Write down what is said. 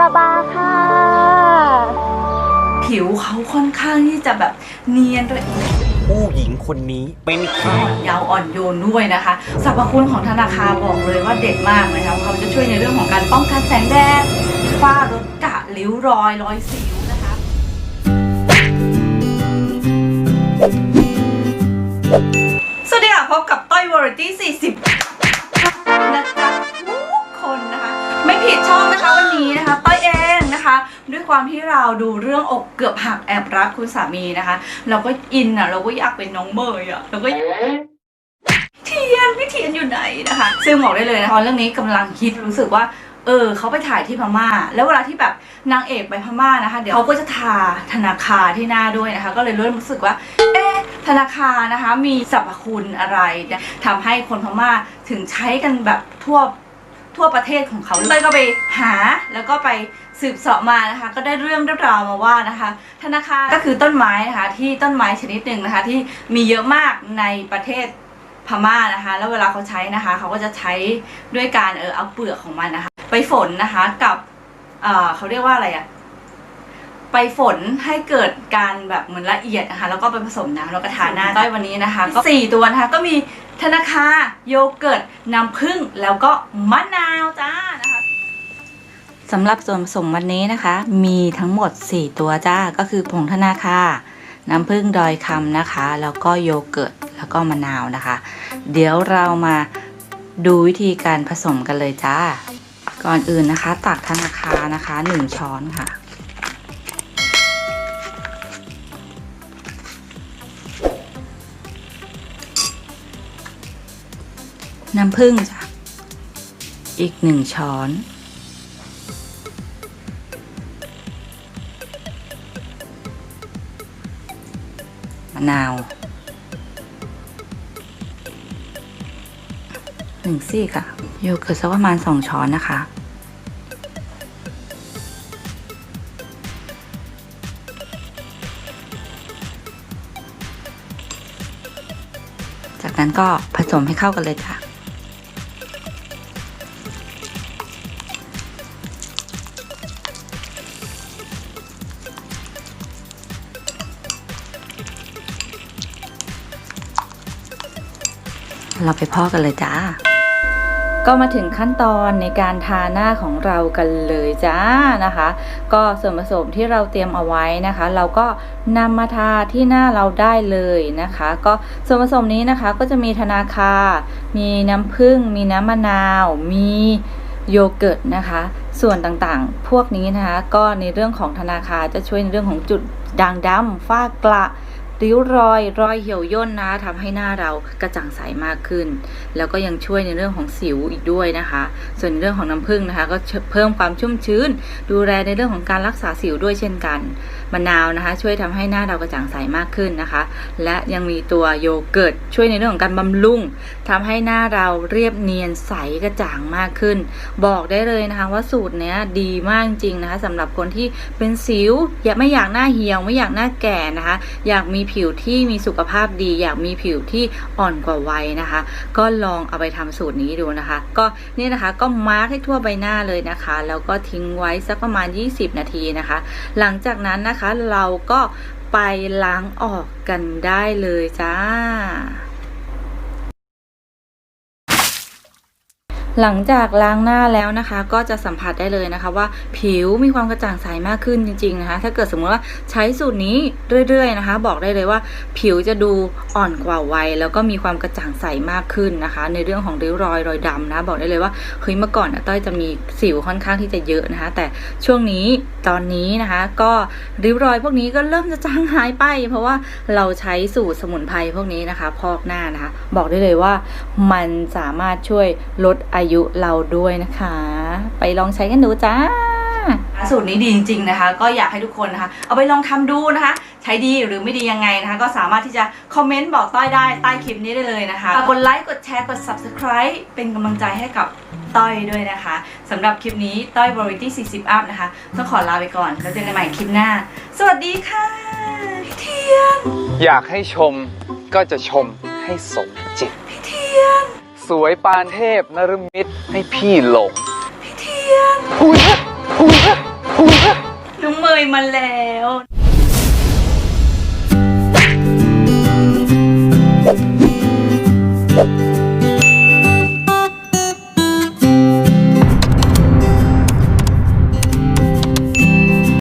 ลาบาค่ะ ผิวเขาค่อนข้างที่จะแบบเนียนละเอียดผู้หญิงคนนี้เป็นใคร ยาวอ่อนโยนด้วยนะคะสรรพคุณของธนาคารบอกเลยว่าเด็ดมากนะคะเขาจะช่วยในเรื่องของการป้องกันแสงแดดฝ้าลดกระริ้วรอยรอยสิว ความที่เราดูเรื่องอกเกือบหักแอบรักคุณสามีนะคะ เราก็อินอะ เราก็อยากเป็นน้องเมยอะเราก็เทียนพี่เทียนอยู่ไหนนะคะ ซึ่งบอกได้เลยนะตอนเรื่องนี้กำลังคิดรู้สึกว่าเออเขาไปถ่ายที่พม่า แล้วเวลาที่แบบนางเอกไปพม่านะคะ เดี๋ยวเขาก็จะทาธนาคารที่หน้าด้วยนะคะ ก็เลยเริ่มรู้สึกว่า เอ๊ะธนาคารนะคะ มีสรรพคุณอะไรเนี่ยทำให้คนพม่าถึงใช้กันแบบทั่ว ทั่วประเทศของเขาเลยก็ไปหาแล้วก็ไปสืบเสาะมานะคะ ก็ได้เรื่องราวมาว่านะคะ ธนาคารก็คือต้นไม้นะคะ ที่ต้นไม้ชนิดหนึ่งนะคะ ที่มีเยอะมากในประเทศพม่านะคะ แล้วเวลาเขาใช้นะคะ เขาก็จะใช้ด้วยการเออเอาเปลือกของมันนะคะ ไปฝนนะคะกับเอ่อเขาเรียกว่าอะไรอะไปฝนให้เกิดการแบบเหมือนละเอียดนะคะ แล้วก็ไปผสมน้ำแล้วก็ทาหน้าต้อยวันนี้นะคะก็สี่ตัวนะคะก็มี ธนาคารโยเกิร์ตน้ำผึ้งแล้วก็มะนาวจ้านะคะสำหรับส่วนผสมวันนี้นะคะ มีทั้งหมด 4 ตัวจ้าก็คือผงธนาคารน้ำผึ้งดอยคำนะคะ แล้วก็โยเกิร์ตแล้วก็มะนาวนะคะ เดี๋ยวเรามาดูวิธีการผสมกันเลยจ้า ก่อนอื่นนะคะ ตักธนาคารนะคะ 1 ช้อนค่ะ น้ำผึ้งจ้ะ อีกหนึ่งช้อน มะนาวหนึ่งซี่ค่ะโยเกิร์ตสักประมาณสองช้อนนะคะ จากนั้นก็ผสมให้เข้ากันเลยค่ะ เราไปพ่อกกันเลยจ้า ก็มาถึงขั้นตอนในการทาหน้าของเรากันเลยจ้านะคะ ก็ส่วนผสมที่เราเตรียมเอาไว้นะคะ เราก็นำมาทาที่หน้าเราได้เลยนะคะ ก็ส่วนผสมนี้นะคะก็จะมีธนาคา มีน้ำผึ้งมีน้ำมะนาว มีโยเกิร์ตนะคะ ส่วนต่างๆ พวกนี้นะคะ ก็ในเรื่องของธนาคารจะช่วยในเรื่องของจุดด่างดำฝ้ากระ ริ้วรอยรอยเหี่ยวย่นนะทำให้หน้าเรากระจ่างใสมากขึ้น แล้วก็ยังช่วยในเรื่องของสิวอีกด้วยนะคะ ส่วนเรื่องของน้ำผึ้งนะคะ ก็เพิ่มความชุ่มชื้น ดูแลในเรื่องของการรักษาสิวด้วยเช่นกันมะนาวนะคะ ช่วยทำให้หน้าเรากระจ่างใสมากขึ้นนะคะ และยังมีตัวโยเกิร์ตช่วยในเรื่องของการบำรุงทำให้หน้าเราเรียบเนียนใสกระจ่างมากขึ้น บอกได้เลยนะคะว่าสูตรเนี้ยดีมากจริงนะคะสำหรับคนที่เป็นสิว อยากไม่อยากหน้าเหี่ยวไม่อยากหน้าแก่นะคะ อยากมีผิวที่มีสุขภาพดี อยากมีผิวที่อ่อนกว่าวัยนะคะ ก็ลองเอาไปทำสูตรนี้ดูนะคะ ก็นี่นะคะก็มาร์คให้ทั่วใบหน้าเลยนะคะ แล้วก็ทิ้งไว้สักประมาณ 20 นาทีนะคะ หลังจากนั้นนะคะเราก็ไปล้างออกกันได้เลยจ้า หลังจากล้างหน้าแล้วนะคะ ก็จะสัมผัสได้เลยนะคะ ว่าผิวมีความกระจ่างใสมากขึ้นจริง ๆนะคะ ถ้าเกิดสมมติว่าใช้สูตรนี้เรื่อย ๆนะคะ บอกได้เลยว่าผิวจะดูอ่อนกว่าวัยแล้วก็มีความกระจ่างใสมากขึ้นนะคะ ในเรื่องของริ้วรอยรอยดำนะบอกได้เลยว่าเฮ้ยเมื่อก่อนนะต้อยจะมีสิวค่อนข้างที่จะเยอะนะคะ แต่ช่วงนี้ตอนนี้นะคะ ก็ริ้วรอยพวกนี้ก็เริ่มจะจางหายไป เพราะว่าเราใช้สูตรสมุนไพรพวกนี้นะคะ พอกหน้านะคะ บอกได้เลยว่ามันสามารถช่วยลดอายุเราด้วยนะคะ ไปลองใช้กันดูจ้าสูตรนี้ดีจริงๆนะคะ ก็อยากให้ทุกคนนะคะ เอาไปลองทำดูนะคะ ใช้ดีหรือไม่ดียังไงนะคะ ก็สามารถที่จะคอมเมนต์บอกต้อยได้ใต้คลิปนี้ได้เลยนะคะฝากกดไลค์กดแชร์กด subscribe เป็นกำลังใจให้กับต้อยด้วยนะคะสำหรับคลิปนี้ต้อย Variety 40 up นะคะ ต้องขอลาไปก่อนแล้วเจอกันใหม่คลิปหน้า สวัสดีค่ะพี่เทียนอยากให้ชมก็จะชมให้สมจิตพี่เทียน สวยปานเทพนรมิตรให้พี่หลง พี่เทียนหูยหูยหูยน้องเมยมาแล้ว